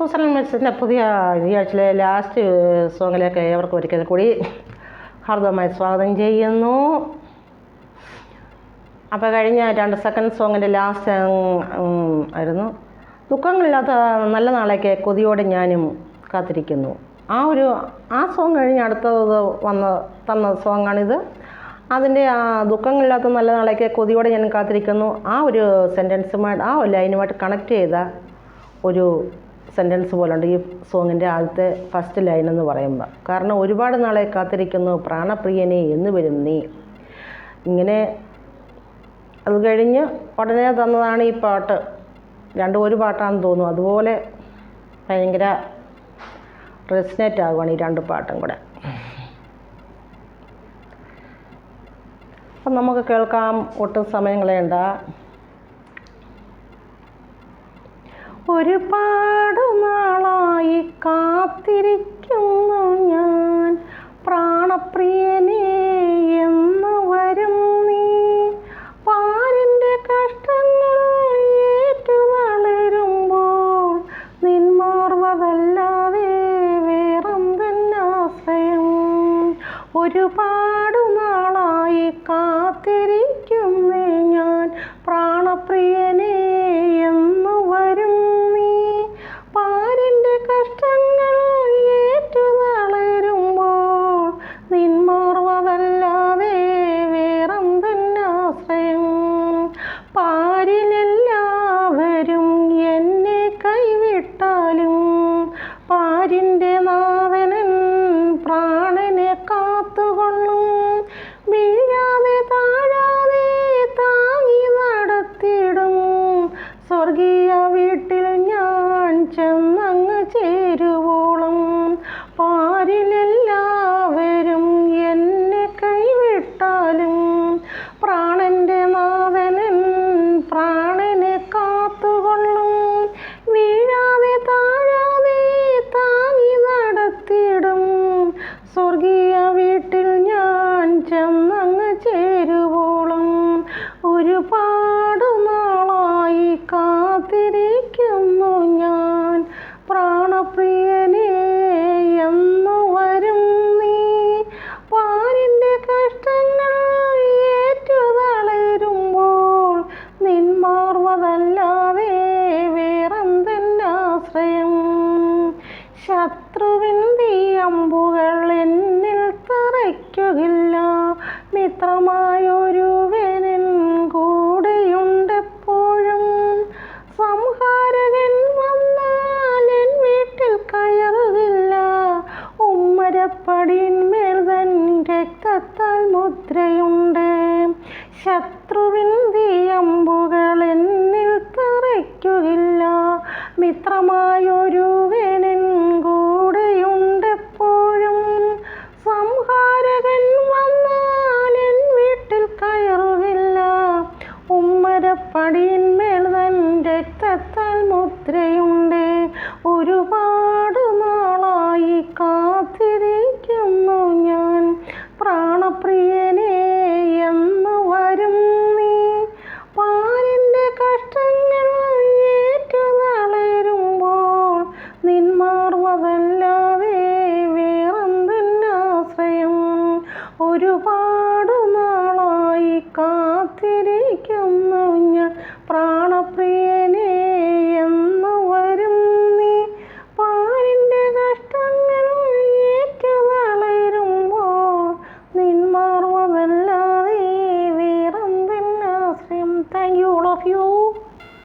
Susan മിസ്സിന്റെ പുതിയ ഈ last സോങ്ങിലേക്ക് ഏവർക്കും ഒരിക്കൽ കൂടി ഹാർദവമായി സ്വാഗതം ചെയ്യുന്നു. അപ്പോൾ കഴിഞ്ഞ രണ്ട് സെക്കൻഡ് സോങ്ങിന്റെ ലാസ്റ്റ് ആയിരുന്നു. ദുഃഖങ്ങളില്ലാത്ത നല്ല നാളേക്ക് കൊതിയോടെ ഞാനും കാത്തിരിക്കുന്നു. ആ ഒരു ആ സോങ് കഴിഞ്ഞ് അടുത്തത് വന്ന് തന്ന സോങ്ങാണിത് അതിന്റെ ആ ദുഃഖങ്ങളില്ലാത്ത നല്ല നാളേക്ക് കൊതിയോടെ ഞാൻ കാത്തിരിക്കുന്നു. ആ ഒരു സെന്റൻസുമായിട്ട് ആ ലൈനുമായിട്ട് കണക്ട് ചെയ്ത ഒരു സെന്റൻസ് പോലുണ്ട്. ഈ സോങ്ങിന്റെ ആദ്യത്തെ ഫസ്റ്റ് ലൈൻ എന്ന് പറയുമ്പോൾ കാരണം ഒരുപാട് നാളെ കാത്തിരിക്കുന്നു പ്രാണപ്രിയനെ എന്ന് വരും നീ. ഇങ്ങനെ അത് കഴിഞ്ഞ് ഉടനെ തന്നതാണ് ഈ പാട്ട്. രണ്ടും ഒരു പാട്ടാണെന്ന് തോന്നുന്നു. അതുപോലെ ഭയങ്കര റെസിനേറ്റ് ആകുവാണ് ഈ രണ്ട് പാട്ടും കൂടെ. അപ്പം നമുക്ക് കേൾക്കാം ഒട്ടും സമയം കളയണ്ട. ഒരുപാട് നാളായി കാത്തിരിക്കുന്നു ഞാൻ. പ്രാണപ്രിയനെ എന്ന് വരും നീ. പാലിന്റെ കഷ്ടങ്ങൾ ഏറ്റു വളരുമ്പോൾ നിന്മാർവതല്ലാതെ വേറെന്തെന്നാശ്രയം ഒരുപാട് നാളായി കാത്തിരിക്കുന്നേ ഞാൻ. പ്രാണപ്രിയനെ ചെന്നങ്ങ് ചേരുവോളം ഒരുപാട് നാളായി കാത്തിരിക്കുന്നു ഞാൻ. പ്രാണപ്രിയനെ എന്നു വരും നീ. പാലിന്റെ കഷ്ടങ്ങൾ ഏറ്റു തളരുമ്പോൾ നിന്മാർവതല്ലാതെ വേറെന്തെന്നാശ്രയം ശത്രുവിന്റെ അമ്പുകൾ എന്നിൽ തറയ്ക്കുകയില്ല മിത്രമായൊരുവനൻ കൂടെയുണ്ടെപ്പോഴും സംഹാരകൻ വന്നാൽ എൻ വീട്ടിൽ കയറുകില്ല. ഉമ്മരപ്പടിന്മേൽ തൻ രക്തത്താൽ മുദ്രയുണ്ട്. ശത്രുവിൻ തീയമ്പുകൾ എന്നിൽ തറയ്ക്കുകയില്ല മിത്രമായൊരുവനൻ ഉമ്മരപ്പടിന്മേൽ തൻ രക്തത്താൽ മുദ്രയുണ്ട്. ഒരുപാട് നാളായി കാത്തിരിക്കുന്നു ഞാൻ. പ്രാണപ്രിയനെ എന്ന് വരും നീ. പാലിന്റെ കഷ്ടങ്ങൾ ഏറ്റു തളരുമ്പോൾ നിന്മാർവതല്ലാതെ വേറെന്തെന്നാശ്രയം ഒരുപാട്